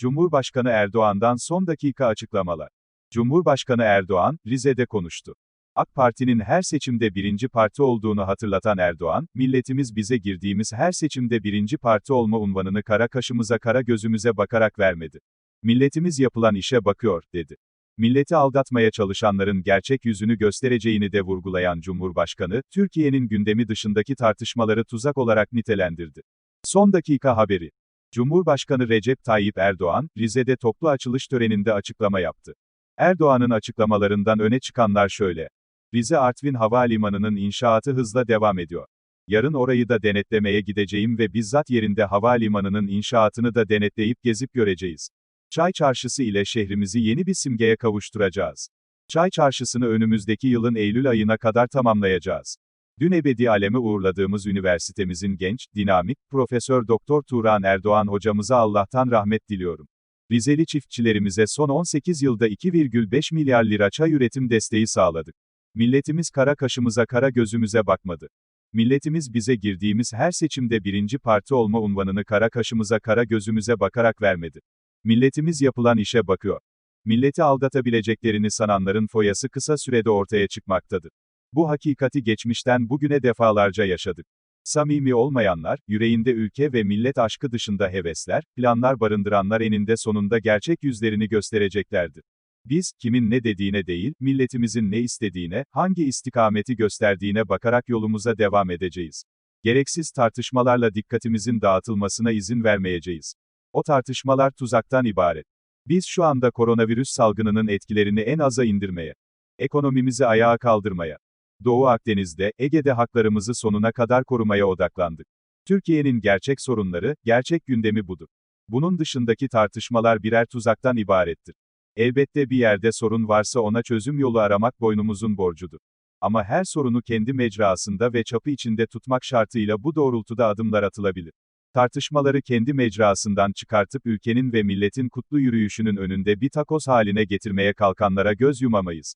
Cumhurbaşkanı Erdoğan'dan son dakika açıklamalar. Cumhurbaşkanı Erdoğan, Rize'de konuştu. AK Parti'nin her seçimde birinci parti olduğunu hatırlatan Erdoğan, milletimiz bize girdiğimiz her seçimde birinci parti olma unvanını kara kaşımıza kara gözümüze bakarak vermedi. Milletimiz yapılan işe bakıyor, dedi. Milleti aldatmaya çalışanların gerçek yüzünü göstereceğini de vurgulayan Cumhurbaşkanı, Türkiye'nin gündemi dışındaki tartışmaları tuzak olarak nitelendirdi. Son dakika haberi. Cumhurbaşkanı Recep Tayyip Erdoğan, Rize'de toplu açılış töreninde açıklama yaptı. Erdoğan'ın açıklamalarından öne çıkanlar şöyle. Rize Artvin Havalimanı'nın inşaatı hızla devam ediyor. Yarın orayı da denetlemeye gideceğim ve bizzat yerinde havalimanının inşaatını da denetleyip gezip göreceğiz. Çay Çarşısı ile şehrimizi yeni bir simgeye kavuşturacağız. Çay Çarşısı'nı önümüzdeki yılın Eylül ayına kadar tamamlayacağız. Dün ebedi aleme uğurladığımız üniversitemizin genç, dinamik, Profesör Doktor Turan Erdoğan hocamıza Allah'tan rahmet diliyorum. Rizeli çiftçilerimize son 18 yılda 2,5 milyar lira çay üretim desteği sağladık. Milletimiz kara kaşımıza kara gözümüze bakmadı. Milletimiz bize girdiğimiz her seçimde birinci parti olma unvanını kara kaşımıza kara gözümüze bakarak vermedi. Milletimiz yapılan işe bakıyor. Milleti aldatabileceklerini sananların foyası kısa sürede ortaya çıkmaktadır. Bu hakikati geçmişten bugüne defalarca yaşadık. Samimi olmayanlar, yüreğinde ülke ve millet aşkı dışında hevesler, planlar barındıranlar eninde sonunda gerçek yüzlerini göstereceklerdir. Biz, kimin ne dediğine değil, milletimizin ne istediğine, hangi istikameti gösterdiğine bakarak yolumuza devam edeceğiz. Gereksiz tartışmalarla dikkatimizin dağıtılmasına izin vermeyeceğiz. O tartışmalar tuzaktan ibaret. Biz şu anda koronavirüs salgınının etkilerini en aza indirmeye, ekonomimizi ayağa kaldırmaya, Doğu Akdeniz'de, Ege'de haklarımızı sonuna kadar korumaya odaklandık. Türkiye'nin gerçek sorunları, gerçek gündemi budur. Bunun dışındaki tartışmalar birer tuzaktan ibarettir. Elbette bir yerde sorun varsa ona çözüm yolu aramak boynumuzun borcudur. Ama her sorunu kendi mecrasında ve çapı içinde tutmak şartıyla bu doğrultuda adımlar atılabilir. Tartışmaları kendi mecrasından çıkartıp ülkenin ve milletin kutlu yürüyüşünün önünde bir takoz haline getirmeye kalkanlara göz yumamayız.